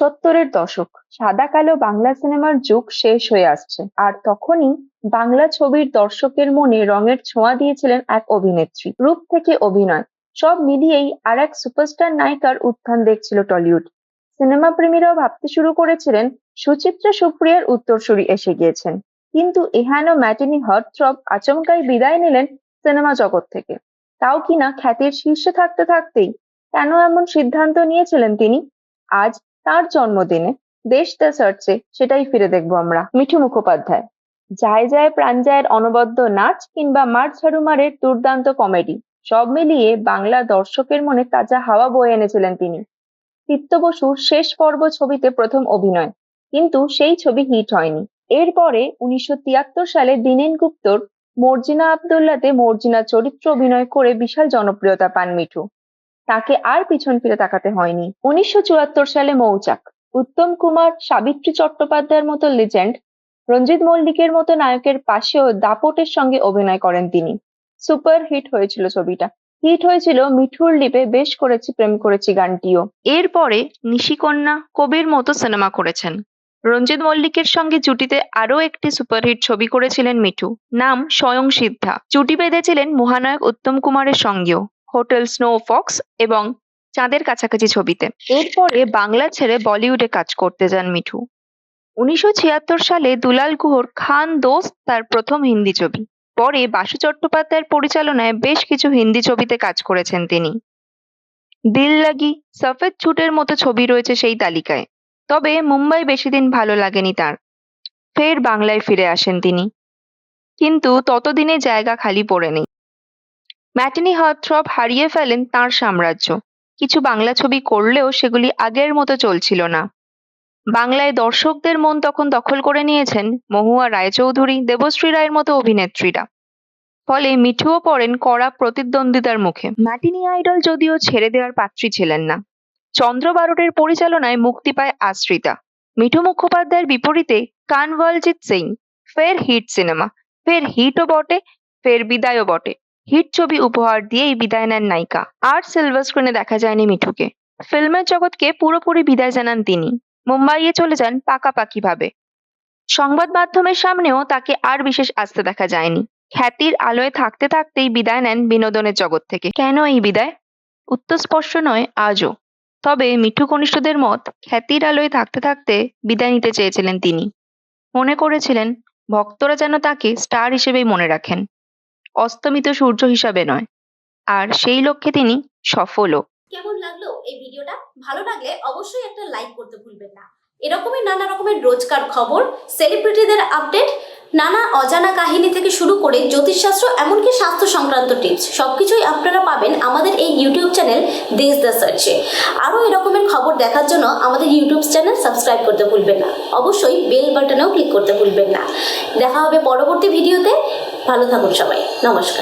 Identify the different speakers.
Speaker 1: সত্তরের দশক। সাদা কালো বাংলা সিনেমার যুগ শেষ হয়ে আসছে। আর তখনই বাংলা ছবির দর্শকের মনে রঙের ছোঁয়া দিয়েছিলেন এক অভিনেত্রী। রূপ থেকে অভিনয়। সব মিলিয়েই আর এক সুপারস্টার নায়িকার উত্থান দেখছিল টলিউড। সিনেমা প্রেমীরাও ভাবতে শুরু করেছিলেন, সুচিত্রা সুপ্রিয়ার উত্তরসূরি এসে গিয়েছেন। কিন্তু এহেন ম্যাটিনি হটথ্রব আচমকাই বিদায় নিলেন সিনেমা জগৎ থেকে। তাও কিনা খ্যাতির শীর্ষে থাকতে থাকতেই কেন এমন সিদ্ধান্ত নিয়েছিলেন তিনি? আজ তার জন্মদিনে দেশ দ্য সার্চে সেটাই ফিরে দেখব আমরা। মিঠু মুখোপাধ্যায়। যায় যায় প্রাণ যায়ের অনবদ্য নাচ কিংবা মার ঝাড়ুমারের দুর্দান্ত কমেডি। সব মিলিয়ে বাংলা দর্শকের মনে তাজা হাওয়া বয়ে এনেছিলেন তিনি। চিত্ত বসুর শেষ পর্ব ছবিতে প্রথম অভিনয়, কিন্তু সেই ছবি হিট হয়নি। এরপরে উনিশশো তিয়াত্তর সালে দীনেন গুপ্তর মর্জিনা আবদুল্লাতে মর্জিনা চরিত্র অভিনয় করে বিশাল জনপ্রিয়তা পান মিঠু। তাকে আর পিছন ফিরে তাকাতে হয়নি। উনিশশো চুয়াত্তর সালে মৌচাক, উত্তম কুমার, সাবিত্রী চট্টোপাধ্যায়ের মতো লেজেন্ড রঞ্জিত মল্লিকের মতো নায়কের পাশেও দাপটের সঙ্গে অভিনয় করেন তিনি। সুপার হিট হয়েছিল ছবিটা। হিট হয়েছিল মিঠুর লিপে বেশ করেছি, প্রেম করেছি গানটিও। এরপরে নিশিকন্যা কবির মতো সিনেমা করেছেন। রঞ্জিত মল্লিকের সঙ্গে জুটিতে আরও একটি সুপারহিট ছবি করেছিলেন মিঠু। নাম স্বয়ং সিদ্ধা। জুটি বেঁধেছিলেন মহানায়ক উত্তম কুমারের সঙ্গেও। হোটেল স্নো ফক্স এবং চাঁদের কাছাকাছি ছবিতে। এরপরে বাংলা ছেড়ে বলিউডে কাজ করতে যান মিঠু। উনিশশো ছিয়াত্তর সালে দুলাল গুহর খান দোস্ত তার প্রথম হিন্দি ছবি। পরে বাসু চট্টোপাধ্যায়ের পরিচালনায় বেশ কিছু হিন্দি ছবিতে কাজ করেছেন তিনি। দিল লাগি, সফেদ ছুটের মতো ছবি রয়েছে সেই তালিকায়। তবে মুম্বাই বেশি দিন ভালো লাগেনি তার। ফের বাংলায় ফিরে আসেন তিনি। কিন্তু ততদিনে জায়গা খালি পড়ে নেই। ম্যাটিনি হার্টথ্রব হারিয়ে ফেলেন তার সাম্রাজ্য। কিছু বাংলা ছবি করলেও সেগুলি আগের মতো চলছিল না। বাংলায় দর্শকদের মন তখন দখল করে নিয়েছেন মহুয়া রায়চৌধুরী, দেবশ্রী রায়ের মতো অভিনেত্রীরা। ফলে মিঠুও পড়েন কড়া প্রতিদ্বন্দ্বিতার মুখে। ম্যাটিনি আইডল যদিও ছেড়ে দেওয়ার পাত্রী ছিলেন না। চন্দ্র বারোটের পরিচালনায় মুক্তি পায় আশ্রিতা। মিঠু মুখোপাধ্যায়ের বিপরীতে কানওয়ালজিৎ সিং, ফের হিট সিনেমা, ফের হিটও বটে, ফের বিদায়ও বটে। হিট ছবি উপহার দিয়েই বিদায় নেন নায়িকা। আর সিলভার স্ক্রিনে দেখা যায়নি মিঠুকে। ফিল্মের জগৎকে পুরোপুরি বিদায় জানান তিনি। মুম্বাইয়ে চলে যান পাকাপাকি ভাবে সংবাদ মাধ্যমের সামনেও তাকে আর বিশেষ আসতে দেখা যায়নি। খ্যাতির আলোয় থাকতে থাকতেই বিদায় নেন বিনোদনের জগৎ থেকে। কেন এই বিদায়? উত্তর স্পষ্ট নয়, আজও। তবে মিঠু কনিষ্ঠদের মত খ্যাতির আলোয় থাকতে থাকতে বিদায় নিতে চেয়েছিলেন তিনি। মনে করেছিলেন, ভক্তরা যেন তাকে স্টার হিসেবেই মনে রাখেন। অস্তমিত সূর্য হিসাবে নয়। আর সেই লক্ষ্যে তিনি সফলও।
Speaker 2: কেমন লাগল এই ভিডিওটা? ভালো লাগলে অবশ্যই একটা লাইক করতে ভুলবেন না। এরকমই নানা রকমের রোজকার খবর সেলিব্রিটিদের আপডেট নানা অজানা কাহিনী থেকে শুরু করে জ্যোতিষশাস্ত্র, এমনকি স্বাস্থ্য সংক্রান্ত টিপস সবকিছুই আপনারা পাবেন আমাদের এই ইউটিউব চ্যানেল দেশ দ্য সার্চে আরও এরকমের খবর দেখার জন্য আমাদের ইউটিউব চ্যানেল সাবস্ক্রাইব করতে ভুলবেন না। অবশ্যই বেল বাটনেও ক্লিক করতে ভুলবেন না। দেখা হবে পরবর্তী ভিডিওতে ভালো থাকুন সবাই। নমস্কার।